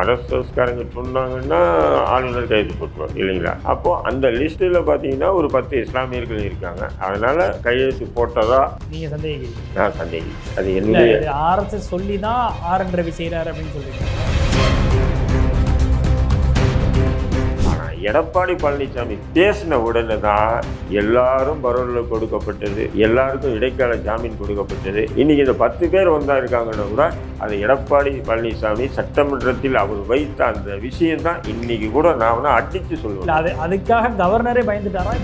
அரசுக்காரங்க சொன்னாங்கன்னா ஆளுநர் கையெழுத்து போட்டுருவார் இல்லைங்களா? அப்போது அந்த லிஸ்ட்டில் பார்த்தீங்கன்னா ஒரு பத்து இஸ்லாமியர்கள் இருக்காங்க. அதனால் கையெழுத்து போட்டதா நீங்க சந்தேகிக்கிறீங்க. நான் சந்தேகம் அது என்னுடைய இது ஆர்எஸ்எஸ் சொல்லி தான் ஆர் என் ரவி செய்கிறார் அப்படின்னு சொல்றீங்க. எடப்பாடி பழனிசாமி பேசின உடனே தான் எல்லாரும் பரோலில் கொடுக்கப்பட்டது எல்லாருக்கும் இடைக்கால ஜாமீன் கொடுக்கப்பட்டது. இன்னைக்கு இந்த பத்து பேர் வந்தா இருக்காங்கன்னா கூட அது எடப்பாடி பழனிசாமி சட்டமன்றத்தில் அவர் வைத்த அந்த விஷயம் தான் இன்னைக்கு கூட நான் அடித்து சொல்லுவேன். அது அதுக்காக கவர்னரே பயந்துட்டாரா?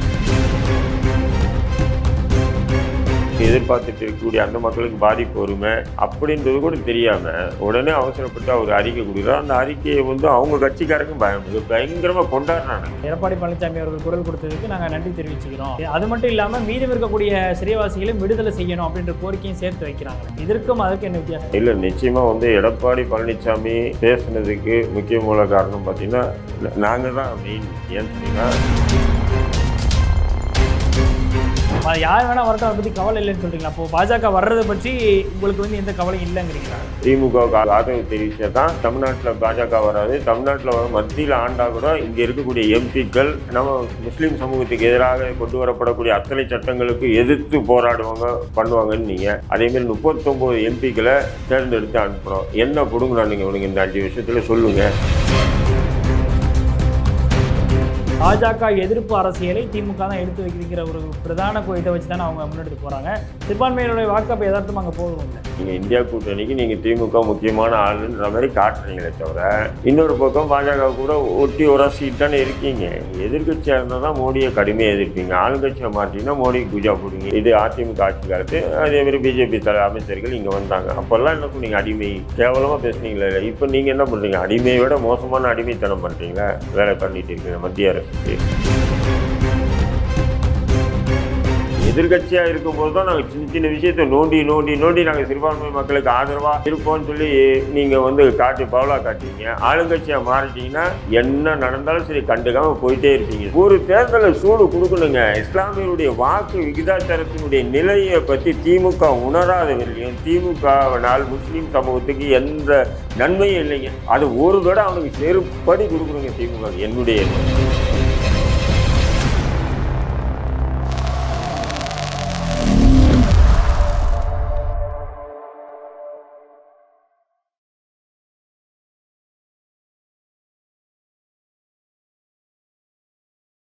எதிர்பார்த்துட்டு இருக்கக்கூடிய அந்த மக்களுக்கு பாதிப்பு வருமே அப்படின்றது கூட தெரியாம உடனே அவசரப்பட்டு அவர் அறிக்கை கொடுக்குறார். அந்த அறிக்கையை வந்து அவங்க கட்சிக்காரங்க பயம். பயங்கரமா கொண்டாடுறாங்க. எடப்பாடி பழனிசாமி அவர்கள் குரல் கொடுத்ததுக்கு நாங்க நன்றி தெரிவிச்சுக்கிறோம். அது மட்டும் இல்லாம மீதம் இருக்கக்கூடிய சிறைவாசிகளையும் விடுதலை செய்யணும் அப்படின்ற கோரிக்கையும் சேர்த்து வைக்கிறாங்க. இதற்கும் அதுக்கு என்ன வித்தியாசம்? இல்லை நிச்சயமாக வந்து எடப்பாடி பழனிசாமி பேசுனதுக்கு முக்கிய மூல காரணம் பார்த்தீங்கன்னா நாங்கள் தான் மெயின் ஏன்னு சொன்னீங்கன்னா யார் வேணா வரட்டும் அதை பத்தி கவலை இல்லைன்னு சொல்றீங்களா? இப்போ பாஜக வர்றதை பற்றி உங்களுக்கு வந்து எந்த கவலையும் இல்லைங்கிறீங்களா? திமுக ஆதரவு தெரிவிச்சதான் தான். தமிழ்நாட்டில் பாஜக வராது. தமிழ்நாட்டில் வர மத்தியில் ஆண்டா கூட இங்கே இருக்கக்கூடிய எம்பிக்கள் நம்ம முஸ்லீம் சமூகத்துக்கு எதிராக கொண்டு வரப்படக்கூடிய அத்தனை சட்டங்களுக்கு எதிர்த்து போராடுவாங்க பண்ணுவாங்கன்னு நீங்கள் அதேமாரி முப்பத்தொம்போது எம்பிக்களை தேர்ந்தெடுத்து அனுப்புகிறோம் என்ன கொடுங்கண்ணா நீங்கள் உனக்கு இந்த அஞ்சு விஷயத்தில் சொல்லுங்கள் பாஜக எதிர்ப்பு அரசியலை திமுக தான் எடுத்து வைக்கிற ஒரு பிரதான கோ- இதை வச்சு தானே அவங்க முன்னெடுத்து போகிறாங்க சிறுபான்மையினுடைய வாக்கு அப்போ அங்கே போகும் இல்லை நீங்கள் இந்தியா கூட்டணிக்கு நீங்கள் திமுக முக்கியமான ஆளுன்ற மாதிரி காட்டுறீங்களே தவிர இன்னொரு பக்கம் பாஜக கூட ஒட்டி உரசிட்டு தானே இருக்கீங்க. எதிர்கட்சியாக இருந்தால் தான் மோடியை கடுமையாக எதிர்ப்பீங்க. ஆளுங்கட்சியை மாட்டிங்கன்னா மோடி பூஜா போடுவீங்க இது அதிமுக ஆட்சி காலத்து அதே மாதிரி பிஜேபி தலை அமைச்சர்கள் இங்கே வந்தாங்க. அப்போல்லாம் என்ன நீங்கள் அடிமை. கேவலமாக பேசுனீங்களே. இப்போ நீங்கள் என்ன பண்ணுறீங்க அடிமையை விட மோசமான அடிமைத்தனம் பண்ணுறீங்களா வேலை பண்ணிட்டு இருக்கீங்க மத்திய அரசு. எதிர்கட்சியாக இருக்கும்போது தான் நாங்கள் சின்ன சின்ன விஷயத்தை நோண்டி நோண்டி நோண்டி நாங்கள் சிறுபான்மை மக்களுக்கு ஆதரவாக இருப்போம்னு சொல்லி நீங்கள் வந்து காட்டி பவலா காட்டுவீங்க ஆளுங்கட்சியாக மாறிட்டீங்கன்னா என்ன நடந்தாலும் சரி கண்டுக்காம போயிட்டே இருப்பீங்க. ஒரு தேர்தலில் சூடு கொடுக்கணுங்க. இஸ்லாமியருடைய வாக்கு விகிதாச்சாரத்தினுடைய நிலையை பற்றி திமுக உணராதவர்களையும் திமுகவினால் முஸ்லீம் சமூகத்துக்கு எந்த நன்மையும் இல்லைங்க. அது ஒரு தடவை அவனுக்கு செருப்படி கொடுக்கணுங்க திமுக என்னுடைய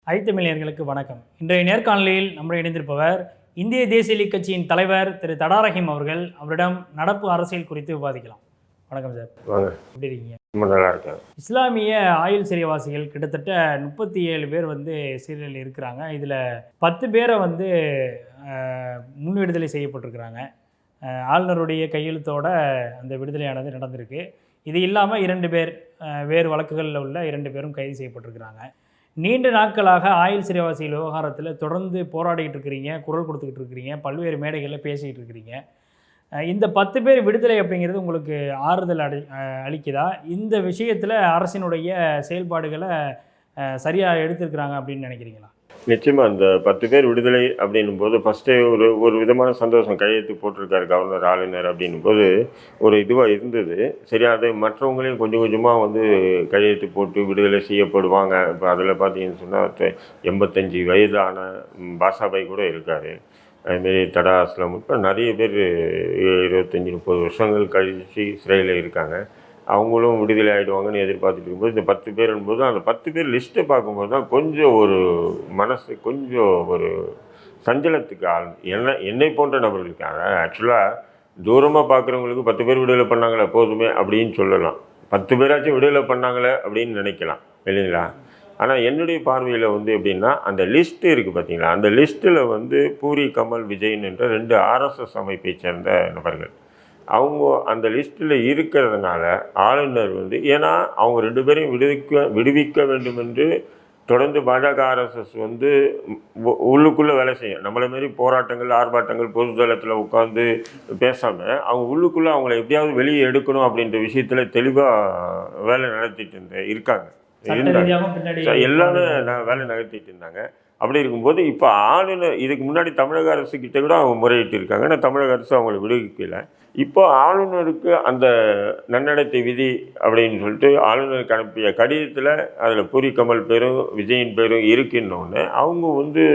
எண்ணம் ஐத்தமிழர்களுக்கு வணக்கம். இன்றைய நேர்காணலில் நம்முடைய இணைந்திருப்பவர் இந்திய தேசிய லீக் கட்சியின் தலைவர் திரு தடாரஹிம் அவர்கள். அவரிடம் நடப்பு அரசியல் குறித்து விவாதிக்கலாம். வணக்கம் சார். எப்படி இருக்கீங்க? ரொம்ப நல்லா இருக்கேன். இஸ்லாமிய ஆயுள் சிறைவாசிகள் கிட்டத்தட்ட முப்பத்தி ஏழு பேர் வந்து சிறையில் இருக்கிறாங்க. இதில் பத்து பேரை வந்து முன் விடுதலை செய்யப்பட்டிருக்கிறாங்க. ஆளுநருடைய கையெழுத்தோட அந்த விடுதலையானது நடந்திருக்கு. இது இல்லாமல் இரண்டு பேர் வேறு வழக்குகளில் உள்ள இரண்டு பேரும் கைது செய்யப்பட்டிருக்கிறாங்க. நீண்ட நாட்களாக ஆயுள் சிறைவாசிகள் விவகாரத்தில் தொடர்ந்து போராடிக்கிட்டு இருக்கிறீங்க குரல் கொடுத்துக்கிட்டு இருக்கிறீங்க பல்வேறு மேடைகளில் பேசிக்கிட்டு இருக்கிறீங்க. இந்த பத்து பேர் விடுதலை அப்படிங்கிறது உங்களுக்கு ஆறுதல் அடை அளிக்குதா? இந்த விஷயத்தில் அரசினுடைய செயல்பாடுகளை சரியாக எடுத்திருக்கிறாங்க அப்படின்னு நினைக்கிறீங்களா? நிச்சயமாக அந்த பத்து பேர் விடுதலை அப்படின்னும் போது ஃபஸ்ட்டே ஒரு ஒரு விதமான சந்தோஷம். கையெழுத்து போட்டிருக்காரு கவர்னர் ஆளுநர் அப்படின்னும் போது ஒரு இதுவாக இருந்தது. சரி அது மற்றவங்களையும் கொஞ்சம் கொஞ்சமாக வந்து கையெழுத்து போட்டு விடுதலை செய்யப்படுவாங்க. இப்போ அதில் பார்த்தீங்கன்னு சொன்னால் எண்பத்தஞ்சு வயதான பாஷாபாய் கூட இருக்கார். அதுமாரி தடா அஸ்லாம் இப்போ நிறைய பேர் இருபத்தஞ்சி முப்பது வருஷங்கள் கழித்து சிறையில் இருக்காங்க. அவங்களும் விடுதலை ஆகிடுவாங்கன்னு எதிர்பார்த்துட்டு இருக்கும்போது இந்த பத்து பேரும்போது அந்த பத்து பேர் லிஸ்ட்டை பார்க்கும்போது தான் கொஞ்சம் ஒரு மனசு கொஞ்சம் ஒரு சஞ்சலத்துக்கு ஆள் என்ன என்னை போன்ற நபர்களுக்காக ஆக்சுவலாக தூரமாக பார்க்குறவங்களுக்கு பத்து பேர் விடுதலை பண்ணாங்களே போதுமே அப்படின்னு சொல்லலாம். பத்து பேராச்சும் விடுதலை பண்ணாங்களே அப்படின்னு நினைக்கலாம் இல்லைங்களா? ஆனால் என்னுடைய பார்வையில் வந்து எப்படின்னா அந்த லிஸ்ட்டு இருக்குது பார்த்தீங்களா அந்த லிஸ்ட்டில் வந்து பூரி கமல் விஜயன் என்ற ரெண்டு ஆர்எஸ்எஸ் அமைப்பை சேர்ந்த நபர்கள். அவங்க அந்த லிஸ்ட்டில் இருக்கிறதுனால ஆளுநர் வந்து ஏன்னா அவங்க ரெண்டு பேரையும் விடுவிக்க விடுவிக்க வேண்டும் என்று தொடர்ந்து பாஜக ஆர்எஸ்எஸ் வந்து உள்ளுக்குள்ளே வேலை செய்யும். நம்மளை மாரி போராட்டங்கள் ஆர்ப்பாட்டங்கள் பொதுதளத்தில் உட்காந்து பேசாமல் அவங்க உள்ளுக்குள்ளே அவங்கள எப்படியாவது வெளியே எடுக்கணும் அப்படின்ற விஷயத்தில் தெளிவாக வேலை நடத்திட்டு இருந்த இருக்காங்க. எல்லாமே நான் வேலை நகர்த்திட்டு இருந்தாங்க. அப்படி இருக்கும்போது இப்போ ஆளுநர் இதுக்கு முன்னாடி தமிழக அரசு கிட்ட கூட அவங்க முறையிட்டு இருக்காங்க. ஆனால் தமிழக அரசு அவங்களை விடுவிக்கல. இப்போ ஆளுநருக்கு அந்த நன்னடத்தை விதி அப்படின்னு சொல்லிட்டு ஆளுநருக்கு அனுப்பிய கடிதத்தில் அதில் பூரி கமல் பேரும் விஜயின் பேரும் இருக்குன்னொன்னே அவங்க வந்து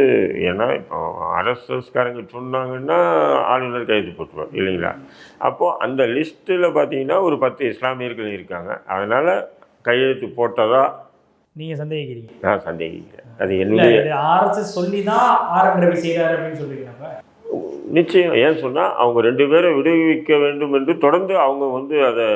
ஏன்னா இப்போ அரசுக்காரங்க சொன்னாங்கன்னா ஆளுநர் கைது போட்டுருவார் இல்லைங்களா? அப்போது அந்த லிஸ்ட்டில் பார்த்தீங்கன்னா ஒரு பத்து இஸ்லாமியர்கள் இருக்காங்க. அதனால் கையெழுத்து போட்டதா? நீங்கள் சந்தேகிக்கிறீங்க. நான் சந்தேகிக்கிறேன். அது என்னுடைய ஆர்எஸ்எஸ் சொல்லி தான் ஆர் ரவி செய்கிறாரு அப்படின்னு சொல்லியிருக்காங்க நிச்சயம். ஏன் சொன்னால் அவங்க ரெண்டு பேரை விடுவிக்க வேண்டும் என்று தொடர்ந்து அவங்க வந்து அதை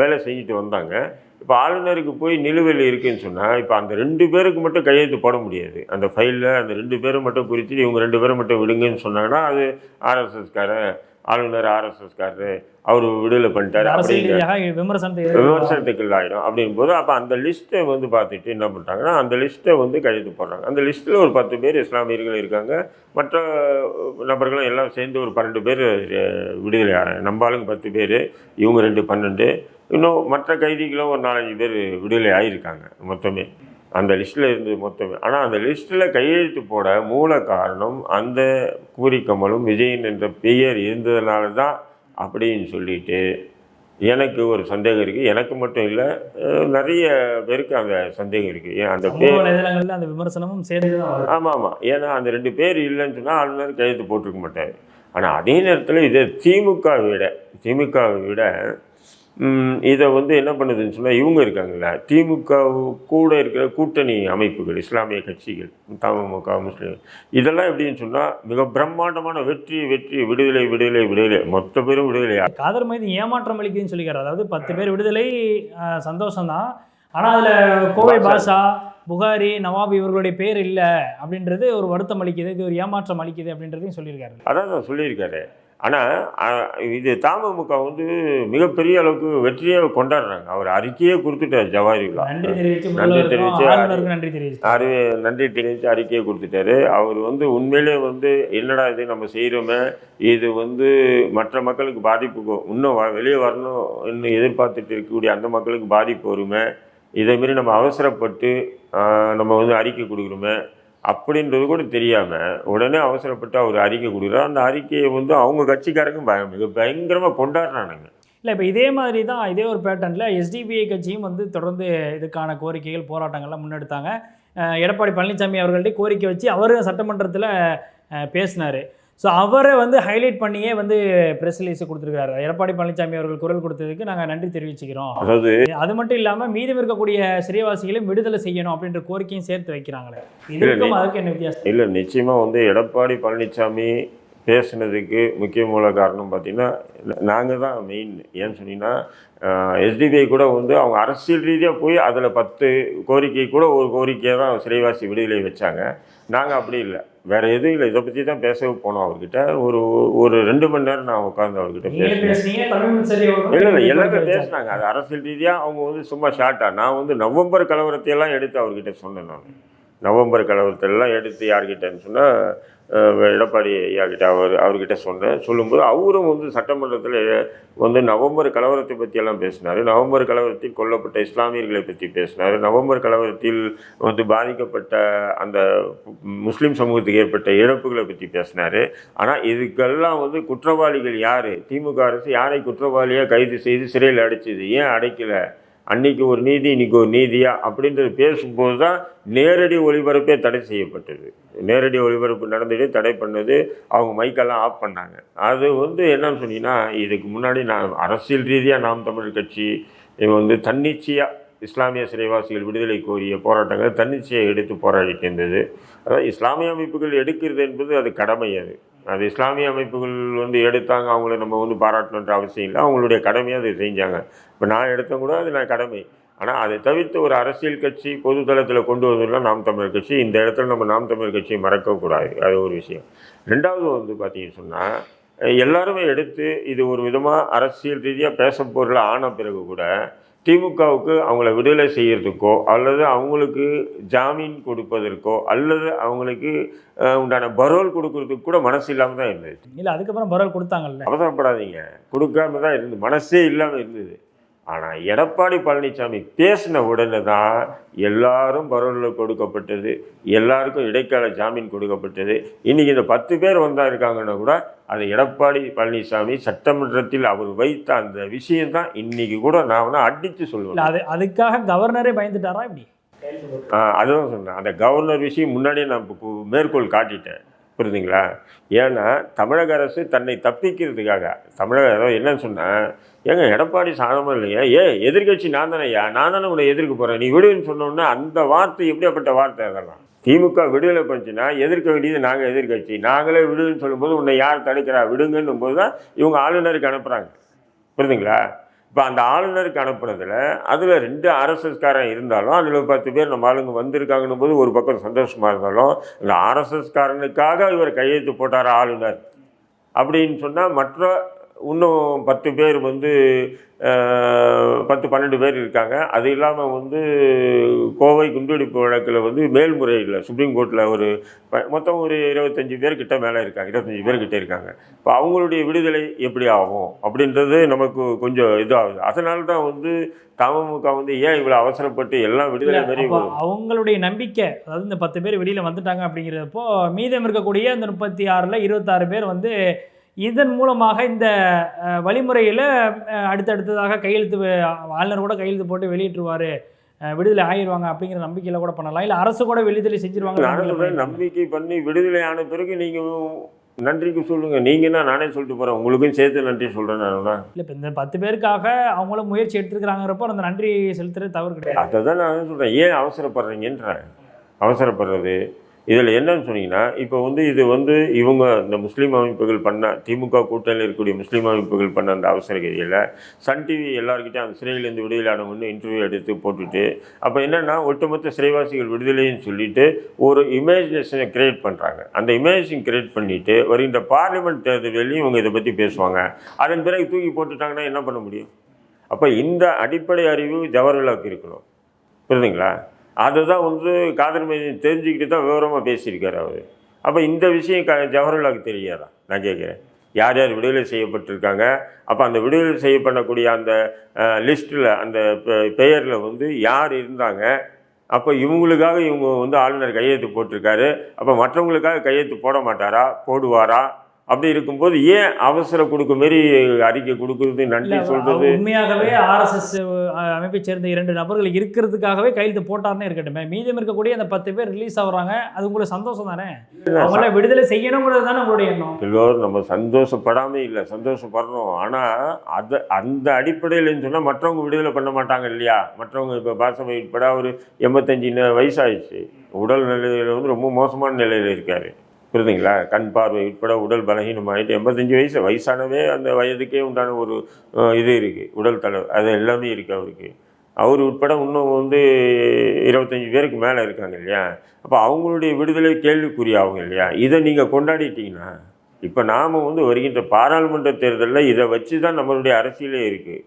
வேலை செஞ்சுட்டு வந்தாங்க. இப்போ ஆளுநருக்கு போய் நிலுவையில் இருக்குன்னு சொன்னால் இப்போ அந்த ரெண்டு பேருக்கு மட்டும் கையெழுத்து போட முடியாது. அந்த ஃபைலில் அந்த ரெண்டு பேரும் மட்டும் குறித்து இவங்க ரெண்டு பேரும் மட்டும் விடுங்கன்னு சொன்னாங்கன்னா அது ஆர்எஸ்எஸ்காரன் ஆளுநர் ஆர்எஸ்எஸ்காரரு அவர் விடுதலை பண்ணிட்டாரு அப்படிங்கிற ரீதியாக விமர்சனத்தை எதிர்கொள்வாங்க. விமர்சனத்துக்கு ஆகிடும் அப்படின் போது அப்போ அந்த லிஸ்ட்டை வந்து பார்த்துட்டு என்ன பண்ணுறாங்கன்னா அந்த லிஸ்ட்டை வந்து கையெழுத்து போடுறாங்க. அந்த லிஸ்ட்டில் ஒரு பத்து பேர் இஸ்லாமியர்கள் இருக்காங்க. மற்ற நபர்களும் எல்லாம் சேர்ந்து ஒரு பன்னெண்டு பேர் விடுதலை ஆகிறாங்க நம்ம ஆளுங்க பத்து பேர் இவங்க ரெண்டு பன்னெண்டு. இன்னும் மற்ற கைதிகளும் ஒரு நாலஞ்சு பேர் விடுதலை ஆகியிருக்காங்க மொத்தமே. அந்த லிஸ்ட்டில் இருந்து மொத்தமே. ஆனால் அந்த லிஸ்ட்டில் கையெழுத்து போட மூல காரணம் அந்த கூரிக்கமலும் விஜயன் என்ற பெயர் இருந்ததுனால தான் அப்படின்னு சொல்லிட்டு எனக்கு ஒரு சந்தேகம் இருக்குது எனக்கு மட்டும் இல்லை நிறைய பேருக்கு அந்த சந்தேகம் இருக்குது ஏன் அந்த பேர் அந்த விமர்சனமும் சேர்ந்து ஆமாம் ஆமாம். ஏன்னா அந்த ரெண்டு பேர் இல்லைன்னு சொன்னால் ஆளுநர் கையெழுத்து போட்டிருக்க மாட்டார். ஆனால் அதே நேரத்தில் இது திமுகவை விட திமுகவை விட இதை வந்து என்ன பண்ணுதுன்னு சொன்னால் இவங்க இருக்காங்கல்ல திமுக கூட இருக்கிற கூட்டணி அமைப்புகள் இஸ்லாமிய கட்சிகள் தமுக முஸ்லீம் இதெல்லாம் எப்படின்னு சொன்னால் மிக பிரம்மாண்டமான வெற்றி வெற்றி விடுதலை விடுதலை விடுதலை. மொத்த பேரும் விடுதலை. காதர் மைதி ஏமாற்றம் அளிக்குதுன்னு சொல்லிக்கிறார். அதாவது பத்து பேர் விடுதலை சந்தோஷம்தான். ஆனால் அதில் கோவை பாஷா புகாரி நவாப் இவர்களுடைய பேர் இல்லை அப்படின்றது ஒரு வருத்தம் அளிக்குது இது ஒரு ஏமாற்றம் அளிக்குது அப்படின்றதையும் சொல்லியிருக்காரு. அதான் சொல்லியிருக்காரு. ஆனால் இது தமுக வந்து மிகப்பெரிய அளவுக்கு வெற்றியை கொண்டாடுறாங்க. அவர் அறிக்கையே கொடுத்துட்டார் ஜவாஹிர்லா நன்றி தெரிவித்து நன்றி தெரிவித்து நன்றி தெரிவித்து அறி நன்றி தெரிவித்து அறிக்கையை கொடுத்துட்டாரு. அவர் வந்து உண்மையிலே வந்து என்னடா இது நம்ம செய்கிறோமே இது வந்து மற்ற மக்களுக்கு பாதிப்பு இன்னும் வ- வெளியே வரணும் இன்னும் எதிர்பார்த்துட்டு இருக்கக்கூடிய அந்த மக்களுக்கு பாதிப்பு வருமே இதே மாரி நம்ம அவசரப்பட்டு நம்ம வந்து அறிக்கை கொடுக்குறோமே அப்படின்றது கூட தெரியாமல் உடனே அவசரப்பட்டு அவர் அறிக்கை கொடுக்குறாரு. அந்த அறிக்கையை வந்து அவங்க கட்சிக்காரங்க பயம் இது பயங்கரமாக கொண்டாடுறானுங்க. இல்லை இப்போ இதே மாதிரி தான் இதே ஒரு பேட்டர்னில் எஸ்டிபிஐ கட்சியும் வந்து தொடர்ந்து இதுக்கான கோரிக்கைகள் போராட்டங்கள்லாம் முன்னெடுத்தாங்க. எடப்பாடி பழனிசாமி அவர்கள்ட்ட கோரிக்கை வச்சு அவர் சட்டமன்றத்தில் பேசினார். ஸோ அவரை வந்து ஹைலைட் பண்ணியே வந்து ப்ரெஸ் ரிலீஸ் கொடுத்துருக்காரு எடப்பாடி பழனிசாமி அவர்கள் குரல் கொடுத்ததுக்கு நாங்கள் நன்றி தெரிவிச்சுக்கிறோம். அதாவது அது மட்டும் இல்லாமல் மீதம் இருக்கக்கூடிய சிறைவாசிகளையும் விடுதலை செய்யணும் அப்படின்ற கோரிக்கையும் சேர்த்து வைக்கிறாங்களே. இதுக்கும் அதுக்கு என்ன வித்தியாசம்? இல்லை நிச்சயமாக வந்து எடப்பாடி பழனிசாமி பேசுனதுக்கு முக்கிய மூல காரணம் பார்த்தீங்கன்னா நாங்கள் தான் மெயின் ஏன்னு சொன்னீங்கன்னா எஸ்டிபிஐ கூட வந்து அவங்க அரசியல் ரீதியாக போய் அதில் பத்து கோரிக்கை கூட ஒரு கோரிக்கையை தான் சிறைவாசி விடுதலை வச்சாங்க. நாங்கள் அப்படி இல்லை. வேற எதுவும் இல்லை. இதை பற்றி தான் பேசவே போனோம் அவர்கிட்ட. ஒரு ஒரு ரெண்டு மணி நேரம் நான் உட்காந்து அவர்கிட்ட பேசினேன். இல்லை இல்லை எல்லாருமே பேசினாங்க. அது அரசியல் ரீதியாக அவங்க வந்து சும்மா ஷார்ட்டாக நான் வந்து நவம்பர் கலவரத்தை எல்லாம் எடுத்து அவர்கிட்ட சொன்னேன் நான். நவம்பர் கலவரத்தை எல்லாம் எடுத்து யார்கிட்டன்னு சொன்னால் எடப்பாடி ஐயா கிட்ட அவர் அவர்கிட்ட சொன்னேன். சொல்லும்போது அவரும் வந்து சட்டமன்றத்தில் வந்து நவம்பர் கலவரத்தை பற்றியெல்லாம் பேசினார். நவம்பர் கலவரத்தில் கொல்லப்பட்ட இஸ்லாமியர்களை பற்றி பேசினார். நவம்பர் கலவரத்தில் வந்து பாதிக்கப்பட்ட அந்த முஸ்லீம் சமூகத்துக்கு ஏற்பட்ட இழப்புகளை பற்றி பேசினார். ஆனால் இதுக்கெல்லாம் வந்து குற்றவாளிகள் யார்? திமுக அரசு யாரை குற்றவாளியாக கைது செய்து சிறையில் அடைச்சிது? ஏன் அடைக்கலை? அன்னைக்கு ஒரு நீதி இன்னைக்கு ஒரு நீதியா அப்படின்றது பேசும்போது தான் நேரடி ஒளிபரப்பே தடை செய்யப்பட்டது. நேரடி ஒளிபரப்பு நடந்துட்டு தடை பண்ணது அவங்க மைக்கெல்லாம் ஆஃப் பண்ணாங்க. அது வந்து என்னன்னு சொன்னீங்கன்னா இதுக்கு முன்னாடி நான் அரசியல் ரீதியாக நாம் தமிழ் கட்சி இவங்க வந்து தன்னிச்சையாக இஸ்லாமிய சிறைவாசிகள் விடுதலை கோரிய போராட்டங்கள் தன்னிச்சையை எடுத்து போராடிட்டு இருந்தது. அதாவது இஸ்லாமிய அமைப்புகள் எடுக்கிறது என்பது அது கடமை அது. அது இஸ்லாமிய அமைப்புகள் வந்து எடுத்தாங்க அவங்கள நம்ம வந்து பாராட்டணுன்ற அவசியம் இல்லை. அவங்களுடைய கடமையை அதை செஞ்சாங்க. இப்போ நான் எடுத்த கூட அது நான் கடமை. ஆனால் அதை தவிர்த்து ஒரு அரசியல் கட்சி பொது தளத்தில் கொண்டு வந்ததுலாம் நாம் தமிழர் கட்சி. இந்த இடத்துல நம்ம நாம் தமிழர் கட்சியை மறக்கக்கூடாது. அது ஒரு விஷயம். ரெண்டாவது வந்து பார்த்தீங்கன்னு சொன்னால் எல்லாருமே எடுத்து இது ஒரு விதமாக அரசியல் ரீதியாக பேச பொருள் ஆன பிறகு கூட திமுகவுக்கு அவங்கள விடுதலை செய்யறதுக்கோ அல்லது அவங்களுக்கு ஜாமீன் கொடுப்பதற்கோ அல்லது அவங்களுக்கு உண்டான பரோல் கொடுக்கறதுக்கு கூட மனசு இல்லாமல் தான் இருந்தது. இல்லை அதுக்கப்புறம் பரவல் கொடுத்தாங்கல்ல. அவசரப்படாதீங்க. கொடுக்காம தான் இருந்தது. மனசே இல்லாமல் இருந்தது. ஆனால் எடப்பாடி பழனிசாமி பேசின உடனே தான் எல்லாரும் பரோலில் கொடுக்கப்பட்டது எல்லாருக்கும் இடைக்கால ஜாமீன் கொடுக்கப்பட்டது. இன்னைக்கு இந்த பத்து பேர் வந்தா இருக்காங்கன்னா கூட அதை எடப்பாடி பழனிசாமி சட்டமன்றத்தில் அவர் வைத்த அந்த விஷயம்தான் இன்னைக்கு கூட நான் வந்து அடித்து சொல்லுவேன். அது அதுக்காக கவர்னரே பயந்துட்டாரா இப்படி? அதுதான் சொன்னேன். அந்த கவர்னர் விஷயம் முன்னாடியே நான் மேற்கோள் காட்டிட்டேன். புரியுதுங்களா? ஏன்னா தமிழக அரசு தன்னை தப்பிக்கிறதுக்காக தமிழக என்னன்னு சொன்னால் ஏங்க எடப்பாடி சாதமாக இல்லையா? ஏ எதிர்க்கட்சி நான் தானேயா நான் தானே உன்னை எதிர்க்க போகிறேன் நீ விடுன்னு சொன்னோன்னே அந்த வார்த்தை எப்படியாப்பட்ட வார்த்தை அதெல்லாம்? திமுக விடுதலை பண்ணுச்சுன்னா எதிர்க்க வேண்டியது நாங்கள் எதிர்க்கட்சி. நாங்களே விடுன்னு சொல்லும்போது உன்னை யார் தடுக்கிறா? விடுங்கன்னும் போது தான் இவங்க ஆளுநருக்கு அனுப்புகிறாங்க புரியுதுங்களா? இப்போ அந்த ஆளுநருக்கு அனுப்புனதில் அதில் ரெண்டு ஆர்எஸ்எஸ்காரன் இருந்தாலும் அதில் பத்து பேர் நம்ம ஆளுங்க வந்திருக்காங்கன்னும் போது ஒரு பக்கம் சந்தோஷமாக இருந்தாலும் இந்த ஆர்எஸ்எஸ்காரனுக்காக இவர் கையெழுத்து போட்டார் ஆளுநர் அப்படின்னு சொன்னால் மற்ற இன்னும் பத்து பேர் வந்து பத்து பன்னெண்டு பேர் இருக்காங்க. அது இல்லாமல் வந்து கோவை குண்டுவெடிப்பு வழக்கில் வந்து மேல்முறையில் சுப்ரீம் கோர்ட்டில் ஒரு மொத்தம் ஒரு இருபத்தஞ்சி பேர் கிட்ட மேலே இருக்காங்க. இருபத்தஞ்சி பேர் கிட்ட இருக்காங்க. இப்போ அவங்களுடைய விடுதலை எப்படி ஆகும்? அப்படின்றது நமக்கு கொஞ்சம் இதாகுது. அதனால தான் வந்து தமமுக வந்து ஏன் இவ்வளோ அவசரப்பட்டு எல்லாம் விடுதலை மாரி அவங்களுடைய நம்பிக்கை அதாவது இந்த பத்து பேர் வெளியில் வந்துட்டாங்க அப்படிங்கிறப்போ மீதம் இருக்கக்கூடிய இந்த முப்பத்தி ஆறில் இருபத்தாறு பேர் வந்து இதன் மூலமாக இந்த வழிமுறையில் அடுத்தடுத்ததாக கையெழுத்து ஆளுநர் கூட கையெழுத்து போட்டு வெளியிட்டுருவார். விடுதலை ஆயிடுவாங்க அப்படிங்கிற நம்பிக்கையில் கூட பண்ணலாம். இல்லை அரசு கூட விடுதலை செஞ்சிருவாங்க நம்பிக்கை பண்ணி விடுதலை ஆன பிறகு நீங்கள் நன்றிக்கு சொல்லுங்கள் நீங்கள் தான் நானே சொல்லிட்டு போகிறேன் உங்களுக்கும் சேர்த்து நன்றி சொல்கிறேன் நான் இல்லை? இப்போ இந்த பத்து பேருக்காக அவங்களும் முயற்சி எடுத்துருக்கிறாங்கிறப்போ அந்த நன்றி செலுத்துறது தவறு கிடையாது. அதை தான் நான் சொல்கிறேன் ஏன் அவசரப்படுறீங்கன்றேன் அவசரப்படுறது இதில் என்னன்னு சொன்னீங்கன்னா இப்போ வந்து இது வந்து இவங்க இந்த முஸ்லீம் அமைப்புகள் பண்ண திமுக கூட்டணியில் இருக்கக்கூடிய முஸ்லீம் அமைப்புகள் பண்ண அந்த அவசர கதியில் சன் டிவி எல்லாருக்கிட்டையும் அந்த சிறையிலேருந்து விடுதலையானவங்கன்னு இன்டர்வியூ எடுத்து போட்டுட்டு அப்போ என்னென்னா ஒட்டுமொத்த சிறைவாசிகள் விடுதலைன்னு சொல்லிட்டு ஒரு இமேஜினேஷனை கிரியேட் பண்ணுறாங்க அந்த இமேஜினேஷன் கிரியேட் பண்ணிவிட்டு வருகின்ற பார்லிமெண்ட் தேர்தலையும் இவங்க இதை பற்றி பேசுவாங்க. அதன் பிறகு தூக்கி போட்டுட்டாங்கன்னா என்ன பண்ண முடியும்? அப்போ இந்த அடிப்படை அறிவு ஜவஹர்லாவுக்கு இருக்கணும். புரியுதுங்களா? அதுதான் வந்து காதல் மையம் தெரிஞ்சுக்கிட்டு தான் விவரமாக பேசியிருக்கார் அவர். அப்போ இந்த விஷயம் க ஜவஹர்லாலுக்கு தெரியாதா? நான் கேட்குறேன். யார் யார் விடுதலை செய்யப்பட்டிருக்காங்க? அப்போ அந்த விடுதலை செய்யப்படக்கூடிய அந்த லிஸ்ட்டில் அந்த பெயரில் வந்து யார் இருந்தாங்க? அப்போ இவங்களுக்காக இவங்க வந்து ஆளுநர் கையெழுத்து போட்டிருக்காரு. அப்போ மற்றவங்களுக்காக கையெழுத்து போட மாட்டாரா? போடுவாரா? அப்படி இருக்கும்போது ஏன் அவசர கொடுக்க மாரி அறிக்கை கொடுக்குறது நன்றி அவர் சொல்கிறது உண்மையாகவே ஆர்எஸ்எஸ் அமைப்பை சேர்ந்த இரண்டு நபர்கள் இருக்கிறதுக்காகவே கையெழுத்து போட்டார்னே இருக்கட்டுமே. மீதம் இருக்கக்கூடிய அந்த பத்து பேர் ரிலீஸ் ஆகுறாங்க. அது உங்களுக்கு சந்தோஷம் தானே? அவங்கள விடுதலை செய்யணுங்கிறது தானே உங்களுடைய எண்ணம்? எல்லோரும் நம்ம சந்தோஷப்படாமல் இல்லை சந்தோஷப்படுறோம். ஆனால் அதை அந்த அடிப்படையில்னு சொன்னால் மற்றவங்க விடுதலை பண்ண மாட்டாங்க இல்லையா? மற்றவங்க இப்போ பாசமை உட்பட ஒரு எண்பத்தஞ்சு வயசாயிடுச்சு. உடல் நிலையில் வந்து ரொம்ப மோசமான நிலையில் இருக்கார். புரியுதுங்களா? கண் பார்வை உட்பட உடல் பலகீனமாகிட்டு எண்பத்தஞ்சு வயசு வயசானவே அந்த வயதுக்கே உண்டான ஒரு இது இருக்குது உடல் தளவு அது எல்லாமே இருக்குது அவருக்கு. அவர் உட்பட இன்னும் வந்து இருபத்தஞ்சி பேருக்கு மேலே இருக்காங்க இல்லையா? அப்போ அவங்களுடைய விடுதலை கேள்விக்குறியாகும் இல்லையா? இதை நீங்கள் கொண்டாடிட்டீங்கன்னா இப்போ நாம் வந்து வருகின்ற பாராளுமன்ற தேர்தலில் இதை வச்சு தான் நம்மளுடைய அரசியலே இருக்குது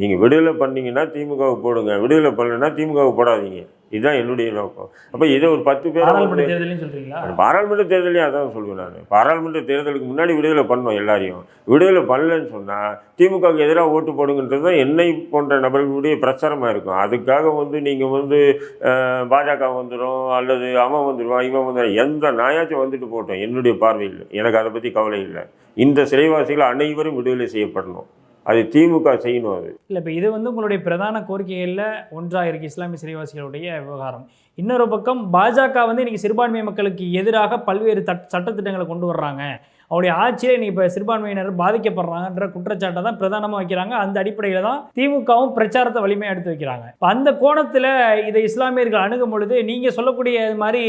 நீங்கள் விடுதலை பண்ணீங்கன்னா திமுகவுக்கு போடுங்க. விடுதலை பண்ணலைன்னா திமுகவுக்கு போடாதீங்க. இதுதான் என்னுடைய நோக்கம். அப்போ இதை ஒரு பத்து பேர் பாராளுமன்ற தேர்தலையும் சொல்றீங்களா? பாராளுமன்ற தேர்தலையும் அதான் சொல்லுவேன் நான். பாராளுமன்ற தேர்தலுக்கு முன்னாடி விடுதலை பண்ணோம் எல்லாரையும். விடுதலை பண்ணலன்னு சொன்னால் திமுகவுக்கு எதிராக ஓட்டு போடுங்கன்றது தான் என்னை போன்ற நபர்களுடைய பிரச்சாரமாக இருக்கும். அதுக்காக வந்து நீங்கள் வந்து பாஜக வந்துடும் அல்லது அவன் வந்துடுவான் இவன் வந்துடும் எந்த நாயாச்சும் வந்துட்டு போட்டோம் என்னுடைய பார்வையில். எனக்கு அதை பற்றி கவலை இல்லை. இந்த சிறைவாசிகள் அனைவரும் விடுதலை செய்யப்படணும். அது திமுக செய்யணும் அது. இல்லை இப்போ இது வந்து உங்களுடைய பிரதான கோரிக்கைகளில் ஒன்றாக இருக்குது இஸ்லாமிய சிறைவாசிகளுடைய விவகாரம். இன்னொரு பக்கம் பாஜக வந்து இன்னைக்கு சிறுபான்மை மக்களுக்கு எதிராக பல்வேறு தட் சட்டத்திட்டங்களை கொண்டு வர்றாங்க. அவருடைய ஆட்சியில் இன்னைக்கு இப்போ சிறுபான்மையினர் பாதிக்கப்படுறாங்கன்ற குற்றச்சாட்டை தான் பிரதானமாக வைக்கிறாங்க. அந்த அடிப்படையில் தான் திமுகவும் பிரச்சாரத்தை வலிமையாக எடுத்து வைக்கிறாங்க. இப்போ அந்த கோணத்தில் இதை இஸ்லாமியர்கள் அணுகும் பொழுது நீங்கள் சொல்லக்கூடிய இது மாதிரி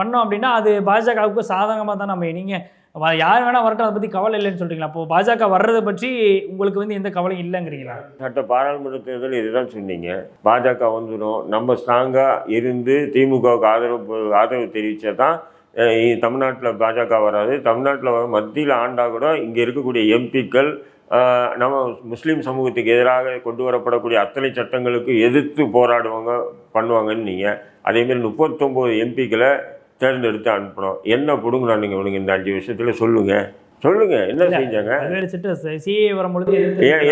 பண்ணோம் அப்படின்னா அது பாஜகவுக்கு சாதகமாக தான் நம்ம நீங்கள் யார் வேணால் வரட்டும் அதை பற்றி கவலை இல்லைன்னு சொல்கிறீங்களா அப்போ பாஜக வர்றதை பற்றி உங்களுக்கு வந்து எந்த கவலையும் இல்லைங்கிறீங்களா? சட்ட பாராளுமன்ற தேர்தல் இதுதான் சொன்னீங்க. பாஜக வந்துடும் நம்ம ஸ்ட்ராங்காக இருந்து திமுகவுக்கு ஆதரவு ஆதரவு தெரிவித்தா தான் தமிழ்நாட்டில் பாஜக வராது. தமிழ்நாட்டில் வர மத்தியில் ஆண்டா கூட இங்கே இருக்கக்கூடிய எம்பிக்கள் நம்ம முஸ்லீம் சமூகத்துக்கு எதிராக கொண்டு வரப்படக்கூடிய அத்தனை சட்டங்களுக்கு எதிர்த்து போராடுவாங்க பண்ணுவாங்கன்னு நீங்கள் அதேமாரி முப்பத்தொம்போது எம்பிக்களை தேர்ந்தெடுத்து அனுப்பணும். என்ன பிடுங்கலாம் நீங்கள் உனக்கு இந்த அஞ்சு வருஷத்தில் சொல்லுங்கள் சொல்லுங்க. என்ன செஞ்சாங்க? சிஏ வரும்பொழுது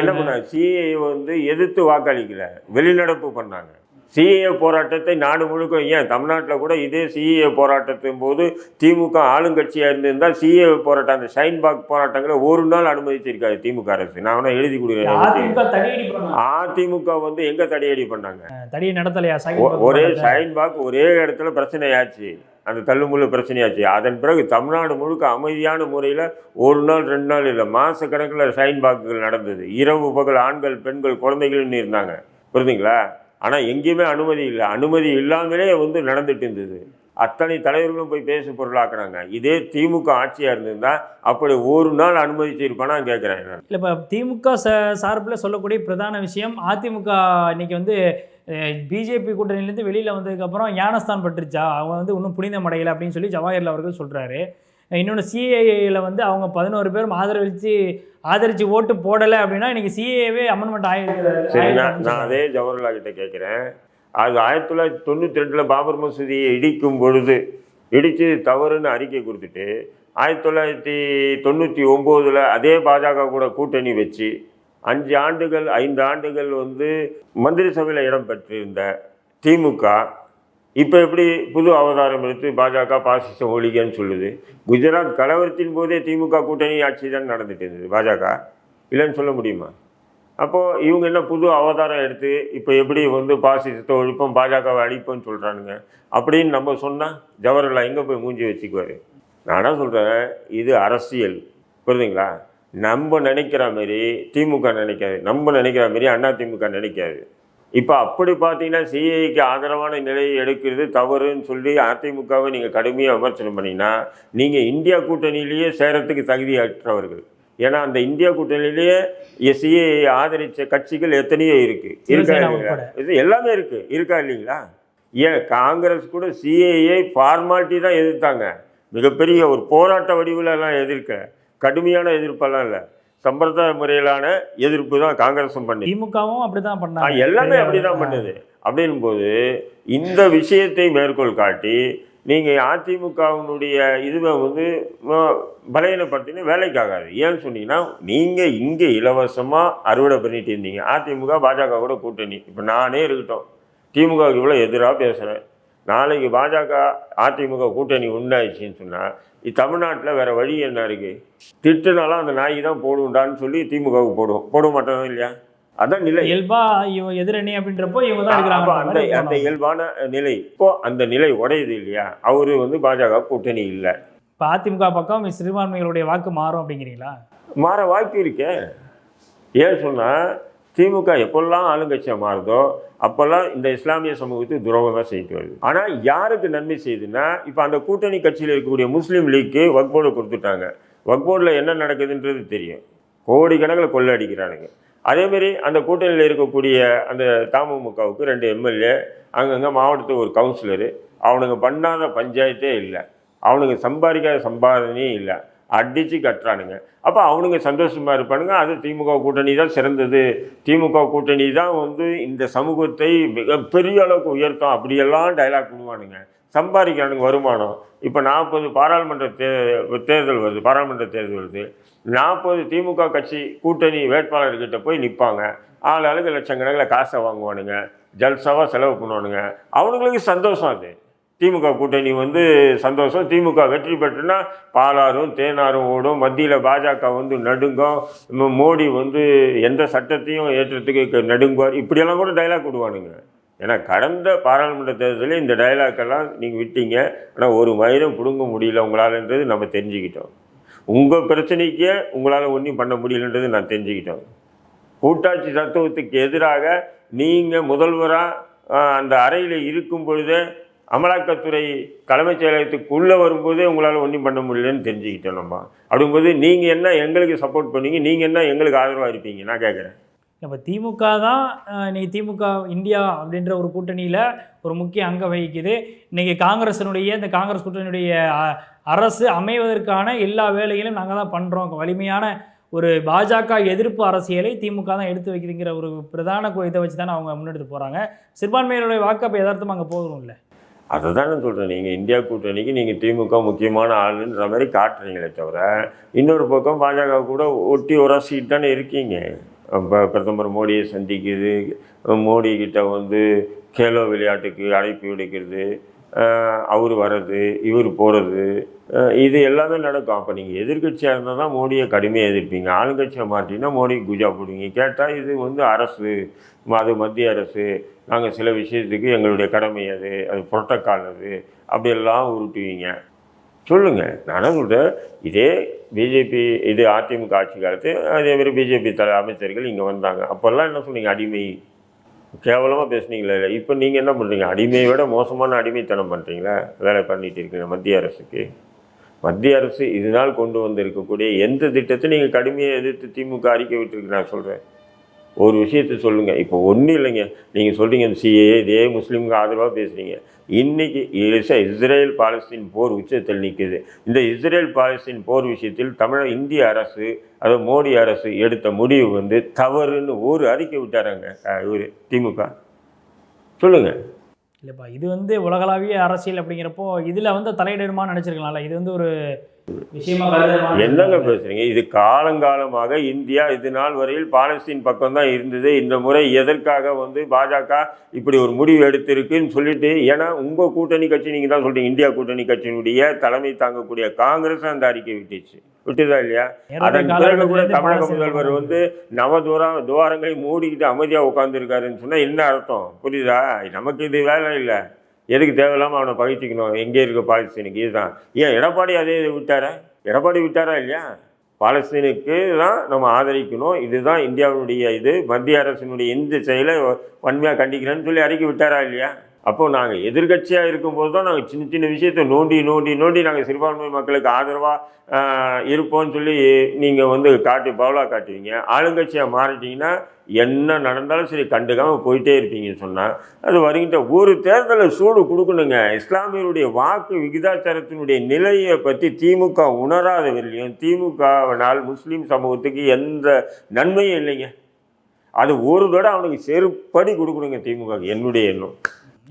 என்ன பண்ணாங்க? சிஏ வந்து எதிர்த்து வாக்களிக்கல. வெளிநடப்பு பண்ணாங்க. சிஏ போராட்டத்தை நாடு முழுக்க ஏன் தமிழ்நாட்டில் கூட இதே சிஏ போராட்டத்தின் போது திமுக ஆளுங்கட்சியாக இருந்திருந்தால் சிஏ போராட்டம் அந்த ஷைன்பாக் போராட்டங்களை ஒரு நாள் அனுமதிச்சிருக்காரு திமுக அரசு. நான் வேணா எழுதி கொடுக்குறேன். அதிமுக வந்து எங்க தடையடி பண்ணாங்க? தடியை நடத்தலையா? ஒரே ஷைன்பாக் ஒரே இடத்துல பிரச்சனையாச்சு அந்த தள்ளுமுள்ளு பிரச்சனையாச்சு. அதன் பிறகு தமிழ்நாடு முழுக்க அமைதியான முறையில் ஒரு நாள் ரெண்டு நாள் இல்லை மாதக்கணக்கில் கணக்கில் ஷைன்பாக்குகள் நடந்தது. இரவு பகல் ஆண்கள் பெண்கள் குழந்தைகள்னு இருந்தாங்க. புரியுதுங்களா ஆனால் எங்கேயுமே அனுமதி இல்லை. அனுமதி இல்லாமலே வந்து நடந்துட்டு இருந்தது. அத்தனை தலைவர்களும் போய் பேசு பொருளாக்குனாங்க இதே திமுக ஆட்சியாக இருந்திருந்தா அப்படி ஒரு நாள் அனுமதிச்சிருப்பானா கேட்குறேன் இல்லை இப்போ திமுக ச சார்பில் சொல்லக்கூடிய பிரதான விஷயம் அதிமுக இன்னைக்கு வந்து பிஜேபி கூட்டணியிலேருந்து வெளியில் வந்ததுக்கப்புறம் ஞானஸ்தான் பட்டுருச்சா? அவங்க வந்து இன்னும் புனிதம் அடையலை அப்படின்னு சொல்லி ஜவாஹர்லால் அவர்கள் சொல்கிறாரு இன்னொன்று சிஏஏல வந்து அவங்க பதினோரு பேரும் ஆதரவளித்து ஆதரித்து ஓட்டு போடலை அப்படின்னா இன்னைக்கு சிஏஏவே அமெண்ட்மெண்ட் ஆயிருக்கு நான் அதே ஜவஹர்லால் கிட்ட கேட்குறேன் அது ஆயிரத்தி தொள்ளாயிரத்தி தொண்ணூற்றி ரெண்டில் பாபர் மசூதியை இடிக்கும் பொழுது இடித்து தவறுன்னு அறிக்கை கொடுத்துட்டு ஆயிரத்தி தொள்ளாயிரத்தி தொண்ணூற்றி ஒம்போதில் அதே பாஜக கூட கூட்டணி வச்சு அஞ்சு ஆண்டுகள் ஐந்து ஆண்டுகள் வந்து மந்திரி சபையில் இடம் பெற்றிருந்த திமுக இப்போ எப்படி புது அவதாரம் எடுத்து பாஜக பாசிச ஒழிகன்னு சொல்லுது? குஜராத் கலவரத்தின் போதே திமுக கூட்டணி ஆட்சி தான் நடந்துட்டு இருந்தது பாஜக. இல்லைன்னு சொல்ல முடியுமா? அப்போது இவங்க என்ன புது அவதாரம் எடுத்து இப்போ எப்படி வந்து பாசிசத்தை ஒழிப்போம் பாஜகவை அழிப்போம்னு சொல்கிறானுங்க அப்படின்னு நம்ம சொன்னால் ஜவஹர்லால் எங்கே போய் மூஞ்சி வச்சுக்குவார்? நானா சொல்கிறேன் இது அரசியல். புரியுதுங்களா? நம்ம நினைக்கிற மாதிரி திமுக நினைக்காது. நம்ம நினைக்கிற மாதிரி அண்ணா திமுக நினைக்காது. இப்போ அப்படி பார்த்தீங்கன்னா சிஐக்கு ஆதரவான நிலையை எடுக்கிறது தவறுன்னு சொல்லி அதிமுகவை நீங்கள் கடுமையாக விமர்சனம் பண்ணீங்கன்னா நீங்கள் இந்தியா கூட்டணியிலேயே சேரத்துக்கு தகுதியற்றவர்கள். ஏன்னா அந்த இந்தியா கூட்டணியிலேயே சிஏ ஆதரித்த கட்சிகள் எத்தனையோ இருக்குது இருக்கா இல்லைங்களா. இது எல்லாமே இருக்குது இருக்கா இல்லைங்களா? ஏன் காங்கிரஸ் கூட சிஏஏ ஃபார்மாலிட்டி தான் எதிர்த்தாங்க. மிகப்பெரிய ஒரு போராட்ட வடிவில் எல்லாம் எதிர்க்க கடுமையான எதிர்ப்பெல்லாம் இல்லை. சம்பிரதாய முறையிலான எதிர்ப்பு தான் காங்கிரஸும் பண்ணி. திமுகவும் அப்படிதான் பண்ணாங்க. எல்லாமே அப்படிதான் பண்ணுது. அப்படின் போது இந்த விஷயத்தை மேற்கோள் காட்டி நீங்கள் அதிமுகவினுடைய இதுவை வந்து பலவீனப்படுத்தினா வேலைக்கு ஆகாது ஏன்னு சொன்னீங்கன்னா நீங்கள் இங்கே இலவசமாக அறுவடை பண்ணிட்டு இருந்தீங்க. அதிமுக பாஜக கூட கூட்டணி. இப்போ நானே இருக்கட்டும். திமுகவுக்கு இவ்வளோ எதிராக பேசுகிறேன் நாளைக்கு பாஜக அதிமுக கூட்டணி உண்டாயிடுச்சின்னு சொன்னால் தமிழ்நாட்டில் வேறு வழி என்ன இருக்குது திட்டுனாலும் அந்த நாய் தான் போடுண்டான்னு சொல்லி திமுகவுக்கு போடுவோம். போட மாட்டோம் இல்லையா? அதான் நிலை. இயல்பா இவங்க எதிரணி அப்படின்றப்போ இவங்க தான் அந்த அந்த இயல்பான நிலை. இப்போ அந்த நிலை உடையுது இல்லையா? அவரு வந்து பாஜக கூட்டணி இல்லை. இப்போ அதிமுக பக்கம் சிறுபான்மைகளுடைய வாக்கு மாறும் அப்படிங்கிறீங்களா? மாற வாய்ப்பு இருக்கே. ஏன் சொன்னால் திமுக எப்பெல்லாம் ஆளுங்கட்சியாக மாறுதோ அப்போல்லாம் இந்த இஸ்லாமிய சமூகத்துக்கு துரோகம் தான் வருது. ஆனால் யாருக்கு நன்மை செய்யுதுன்னா இப்போ அந்த கூட்டணி கட்சியில் இருக்கக்கூடிய முஸ்லீம் லீக்கு வக்போர்டு கொடுத்துட்டாங்க. வக்போர்டில் என்ன நடக்குதுன்றது தெரியும். கோடிக்கணக்கில் கொள்ளை அடிக்கிறானுங்க அதேமாரி அந்த கூட்டணியில் இருக்கக்கூடிய அந்த தமுமுகவுக்கு ரெண்டு எம்எல்ஏ அங்கங்கே மாவட்டத்துக்கு ஒரு கவுன்சிலரு. அவனுங்க பண்ணாத பஞ்சாயத்தே இல்லை. அவனுங்க சம்பாதிக்காத சம்பாதனையே இல்லை. அடித்து கட்டுறானுங்க. அப்போ அவனுங்க சந்தோஷமாக இருப்பானுங்க. அது திமுக கூட்டணி தான் சிறந்தது. திமுக கூட்டணி தான் வந்து இந்த சமூகத்தை மிகப்பெரிய அளவுக்கு உயர்த்தும். அப்படியெல்லாம் டைலாக் பண்ணுவானுங்க. சம்பாதிக்கிறானுங்க வருமானம். இப்போ நாற்பது பாராளுமன்ற தே தேர்தல் வருது. பாராளுமன்ற தேர்தல் வருது. நாற்பது திமுக கட்சி கூட்டணி வேட்பாளர்கிட்ட போய் நிற்பாங்க ஆள் ஆளுக்கு லட்சக்கணக்கில் காசை வாங்குவானுங்க. ஜல்சாவாக செலவு பண்ணுவானுங்க. அவனுங்களுக்கு சந்தோஷம் அது. திமுக கூட்டணி வந்து சந்தோஷம். திமுக வெற்றி பெற்றுனா பாலாறும் தேனாரும் ஓடும். மத்தியில் பாஜக வந்து நடுங்கும். மோடி வந்து எந்த சட்டத்தையும் ஏற்றத்துக்கு நடுங்குவார். இப்படியெல்லாம் கூட டைலாக் விடுவானுங்க. ஏன்னா கடந்த பாராளுமன்ற தேர்தலில் இந்த டைலாக்கெல்லாம் நீங்கள் விட்டீங்க. ஆனால் ஒரு மயிரும் பிடுங்க முடியல உங்களாலன்றது நம்ம தெரிஞ்சுக்கிட்டோம். உங்கள் பிரச்சனைக்கே உங்களால் ஒன்றும் பண்ண முடியலன்றது நான் தெரிஞ்சுக்கிட்டோம். கூட்டாட்சி தத்துவத்துக்கு எதிராக நீங்கள் முதல்வராக அந்த அறையில் இருக்கும் பொழுதே அமலாக்கத்துறை தலைமைச் செயலகத்துக்குள்ளே வரும்போதே உங்களால் ஒன்றும் பண்ண முடியலன்னு தெரிஞ்சுக்கிட்டோம் நம்ம. அப்படிங்கும்போது நீங்கள் என்ன எங்களுக்கு சப்போர்ட் பண்ணுவீங்க நீங்கள் என்ன எங்களுக்கு ஆதரவாக இருப்பீங்க? நான் கேட்குறேன். இப்போ திமுக தான் இன்றைக்கி திமுக இந்தியா அப்படின்ற ஒரு கூட்டணியில் ஒரு முக்கிய அங்கம் வகிக்குது. இன்றைக்கி காங்கிரஸினுடைய இந்த காங்கிரஸ் கூட்டணியுடைய அ- அரசு அமைவதற்கான எல்லா வேலைகளும் நாங்கள் தான் பண்ணுறோம் வலிமையான ஒரு பாஜக எதிர்ப்பு அரசியலை திமுக தான் எடுத்து வைக்கிறதுங்கிற ஒரு பிரதான இதை வச்சு தானே அவங்க முன்னெடுத்து போகிறாங்க சிறுபான்மையினுடைய வாக்கு அப்போ யதார்த்தமாக அங்கே போகணும்ல? அதை தானே சொல்கிறேன் நீங்கள் இந்தியா கூட்டணிக்கு நீங்கள் திமுக முக்கியமான ஆளுன்ற மாதிரி காட்டுறீங்களே தவிர இன்னொரு பக்கம் பாஜக கூட ஒட்டி உரசிட்டு தானே இருக்கீங்க. இப்போ பிரதமர் மோடியை சந்திக்குது மோடி கிட்ட வந்து கேலோ விளையாட்டுக்கு அழைப்பு விடுக்கிறது அவர் வர்றது இவர் போகிறது இது எல்லாமே நடக்கும். அப்போ நீங்கள் எதிர்க்கட்சியாக இருந்தால் தான் மோடியை கடுமையாக எதிர்ப்பீங்க. ஆளுங்கட்சியை மாற்றினா மோடி குஜா போடுவீங்க. கேட்டால் இது வந்து அரசு அது மத்திய அரசு. நாங்கள் சில விஷயத்துக்கு எங்களுடைய கடமை அது அது புரோட்டோக்கால் அது அப்படியெல்லாம் உருட்டுவீங்க. சொல்லுங்கள் நானும் சொல்கிறேன் இதே பிஜேபி இது அதிமுக ஆட்சி காலத்து அதே மாதிரி பிஜேபி தலை அமைச்சர்கள் இங்கே வந்தாங்க. அப்போல்லாம் என்ன சொன்னீங்க? அடிமை. கேவலமாக பேசுனீங்களே. இப்போ நீங்கள் என்ன பண்ணுறீங்க அடிமையை விட மோசமான அடிமைத்தனம் பண்ணுறீங்களா வேலை பண்ணிகிட்டு இருக்கீங்க மத்திய அரசுக்கு. மத்திய அரசு இதனால் கொண்டு வந்திருக்கக்கூடிய எந்த திட்டத்தை நீங்கள் கடுமையாக எதிர்த்து திமுக அறிக்கை விட்டுருக்கு நான் சொல்கிறேன் ஒரு விஷயத்த சொல்லுங்கள் இப்போ ஒன்றும் இல்லைங்க. நீங்கள் சொல்கிறீங்க இந்த சிஏஏ இதே முஸ்லீமுக்கு ஆதரவாக பேசுகிறீங்க இன்றைக்கி இஸ்ரேல் பாலஸ்தீன் போர் உச்சத்தில் நிற்குது இந்த இஸ்ரேல் பாலஸ்தீன் போர் விஷயத்தில் தமிழக இந்திய அரசு அது மோடி அரசு எடுத்த முடிவு வந்து தவறுன்னு ஒரு அறிக்கை விட்டாராங்க இவர் திமுக. சொல்லுங்கள் இல்லைப்பா இது வந்து உலகளாவிய அரசியல் அப்படிங்கிறப்போ இதில் வந்து தலையிடணுமான்னு நினச்சிருக்கலாம்ல. இது வந்து ஒரு என்னங்க பேசுறீங்க? இது காலங்காலமாக இந்தியா இது நாள் வரையில் பாலஸ்தீன் பக்கம் தான் இருந்தது. இந்த முறை எதற்காக வந்து பாஜக இப்படி ஒரு முடிவு எடுத்திருக்குன்னு சொல்லிட்டு ஏன்னா உங்க கூட்டணி கட்சி நீங்க தான் சொல்றீங்க. இந்தியா கூட்டணி கட்சியினுடைய தலைமை தாங்கக்கூடிய காங்கிரஸ் அந்த அறிக்கை விட்டுச்சு. விட்டுதா இல்லையா? அதன் பிறகு கூட தமிழக முதல்வர் வந்து நவதுவா துவாரங்களை மூடிக்கிட்டு அமைதியாக உட்காந்துருக்காருன்னு சொன்னால் என்ன அர்த்தம்? புரியுதா? நமக்கு இது வேலை இல்லை. எதுக்கு தேவையில்லாமல் அவனை பகைச்சிக்கணும்? எங்கே இருக்க பாலஸ்தீனுக்கு? இதுதான். ஏன் எடப்பாடி அதே விட்டாரா? எடப்பாடி விட்டாரா இல்லையா? பாலஸ்தீனுக்கு தான் நம்ம ஆதரிக்கணும். இதுதான் இந்தியாவுடைய இது. மத்திய அரசினுடைய இந்த செயலை வன்மையாக கண்டிக்கிறேன்னு சொல்லி அறிக்கை விட்டாரா இல்லையா? அப்போது நாங்கள் எதிர்க்கட்சியாக இருக்கும்போது தான் நாங்கள் சின்ன சின்ன விஷயத்தை நோண்டி நோண்டி நோண்டி நாங்கள் சிறுபான்மை மக்களுக்கு ஆதரவாக இருப்போம்னு சொல்லி நீங்கள் வந்து காட்டி பவலாக காட்டுவீங்க. ஆளுங்கட்சியாக மாறிட்டீங்கன்னா என்ன நடந்தாலும் சரி கண்டுக்காமல் போயிட்டே இருப்பீங்கன்னு சொன்னால் அது வருகின்ற ஒரு தேர்தலில் சூடு கொடுக்கணுங்க. இஸ்லாமியருடைய வாக்கு விகிதாச்சாரத்தினுடைய நிலையை பற்றி திமுக உணராத வரையிலும் திமுகவினால் முஸ்லீம் சமூகத்துக்கு எந்த நன்மையும் இல்லைங்க. அது ஒரு தடவை அவனுக்கு செருப்படி கொடுக்கணுங்க திமுக என்னுடைய எண்ணம்.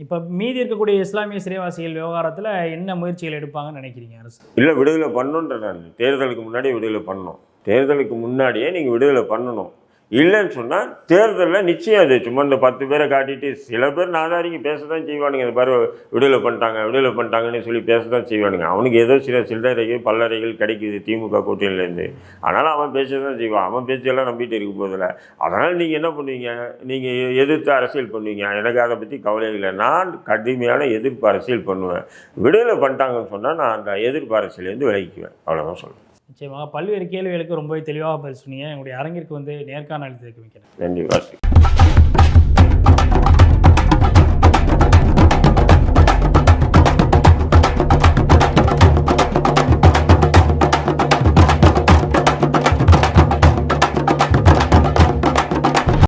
இப்போ மீதி இருக்கக்கூடிய இஸ்லாமிய சிறைவாசிகள் விவகாரத்தில் என்ன முயற்சிகள் எடுப்பாங்கன்னு நினைக்கிறீங்க அரசு? இல்லை விடுதலை பண்ணணுன்ற நான் தேர்தலுக்கு முன்னாடியே விடுதலை பண்ணணும். தேர்தலுக்கு முன்னாடியே நீங்கள் விடுதலை பண்ணணும். இல்லைன்னு சொன்னால் தேர்தலில் நிச்சயம் அது. சும்மா இந்த பத்து பேரை காட்டிட்டு சில பேர் நாதாரிங்க பேச தான் செய்வானுங்க. இந்த பாரு விடுதலை பண்ணிட்டாங்க விடுதலை பண்ணிட்டாங்கன்னு சொல்லி பேச தான் செய்வானுங்க. அவனுக்கு ஏதோ சில சில்லறைகள் பல்லறைகள் கிடைக்குது திமுக கூட்டணியிலேருந்து அதனால் அவன் பேச தான் செய்வான். அவன் பேச்செல்லாம் நம்பிட்டு இருக்க போதில் அதனால் நீங்கள் என்ன பண்ணுவீங்க? நீங்கள் எதிர்த்து அரசியல் பண்ணுவீங்க. எனக்கு அதை பற்றி கவலை இல்லை. நான் கடுமையான எதிர்ப்பு அரசியல் பண்ணுவேன். விடுதலை பண்ணிட்டாங்கன்னு சொன்னால் நான் அந்த எதிர்ப்பு அரசியலேருந்து விலகிக்குவேன். அவ்வளோதான் சொல்லுவேன் நிச்சயமாக பல்வேறு கேள்விகளுக்கு ரொம்பவே தெளிவாக பதில் சொன்னீங்க எங்களுடைய அரங்கிற்கு வந்து நேர்காணல் தெரிவிக்கிறேன் நன்றி.